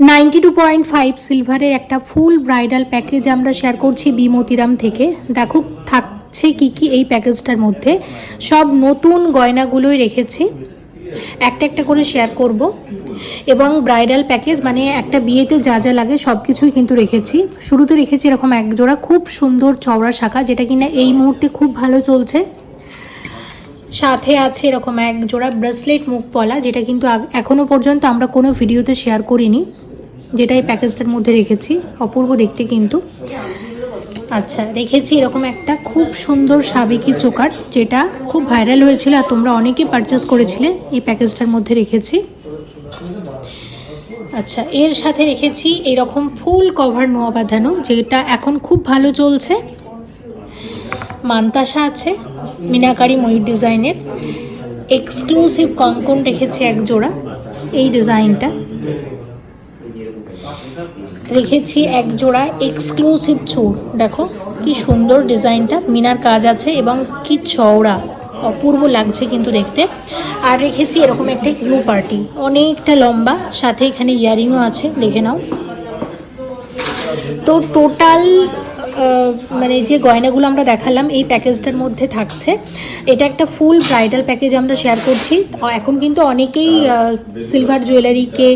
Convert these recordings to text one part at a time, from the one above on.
Ninety two point five সিলভারের একটা full bridal package আমরা শেয়ার করছি বিমতিরাম থেকে। দেখো, থাকছে কি কি এই প্যাকেজটার মধ্যে। সব নতুন গয়নাগুলোই রেখেছি। একটা একটা করে শেয়ার করব। এবং ব্রাইডাল প্যাকেজ মানে একটা বিয়েতে যা যা লাগে সব কিছুই কিন্তু রেখেছি। শুরুতে রেখেছি এরকম এক জোড়া খুব সুন্দর চওড়া শাখা, যেটা কিনা এই মুহূর্তে খুব ভালো চলছে। সাথে আছে এরকম এক জোড়া ব্রেসলেট মুখ পলা, যেটা কিন্তু আগ- এখনও পর্যন্ত আমরা কোনো ভিডিওতে শেয়ার করিনি। যেটা এই প্যাকেজটার মধ্যে রেখেছি, অপূর্ব দেখতে কিন্তু। আচ্ছা রেখেছি এরকম একটা খুব সুন্দর সাবেকি চোকার, যেটা খুব ভাইরাল হয়েছিল আর তোমরা অনেকেই পারচেস করেছিলে, এই প্যাকেজটার মধ্যে রেখেছি। আচ্ছা এর সাথে রেখেছি এরকম ফুল কভার নোয়া বাঁধানো, যেটা এখন খুব ভালো চলছে। মান্তাসা আছে, মিনাকারি ময়ূর ডিজাইনের। এক্সক্লুসিভ কঙ্কন রেখেছি এক জোড়া, এই ডিজাইনটা। রেখেছি এক জোড়া এক্সক্লুসিভ চুর। দেখো, কি সুন্দর ডিজাইনটা। মিনার কাজ আছে এবং কি চওড়া। অপূর্ব লাগছে কিন্তু দেখতে। আর রেখেছি এরকম একটা ইউ পার্টি। অনেকটা লম্বা, সাথে এখানে ইয়ারিংও আছে, দেখে নাও। তো টোটাল মানে যে গয়নাগুলো আমরা দেখালাম, এই প্যাকেজটার মধ্যে থাকছে। এটা একটা ফুল ব্রাইডাল প্যাকেজ আমরা শেয়ার করছি। এখন কিন্তু অনেকেই সিলভার জুয়েলারিকে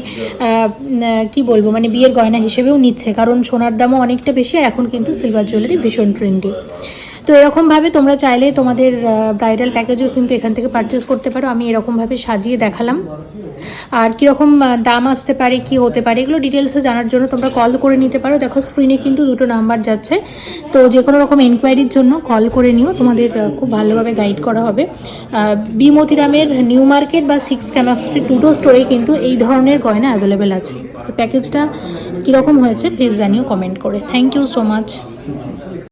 কি বলব মানে বিয়ের গয়না হিসেবেও নিচ্ছে। কারণ সোনার দামও অনেকটা বেশি, আর এখন কিন্তু সিলভার জুয়েলারি ভীষণ ট্রেন্ডি তো এরকমভাবে তোমরা চাইলে তোমাদের ব্রাইডাল প্যাকেজও কিন্তু এখান থেকে পারচেস করতে পারো। আমি এরকমভাবে সাজিয়ে দেখালাম। আর কীরকম দাম আসতে পারে, কি হতে পারে, এগুলো ডিটেলসে জানার জন্য তোমরা কল করে নিতে পারো। দেখো স্ক্রিনে কিন্তু দুটো নাম্বার যাচ্ছে। তো যে কোনো রকম এনকোয়ারির জন্য কল করে নিও। তোমাদের খুব ভালোভাবে গাইড করা হবে। বি মতিরামের নিউ মার্কেট বা সিক্স ক্যামাক স্ট্রিট দুটো স্টোরে কিন্তু এই ধরনের গয়না অ্যাভেলেবেল আছে। প্যাকেজটা কীরকম হয়েছে প্লিজ জানিও কমেন্ট করে। Thank you so much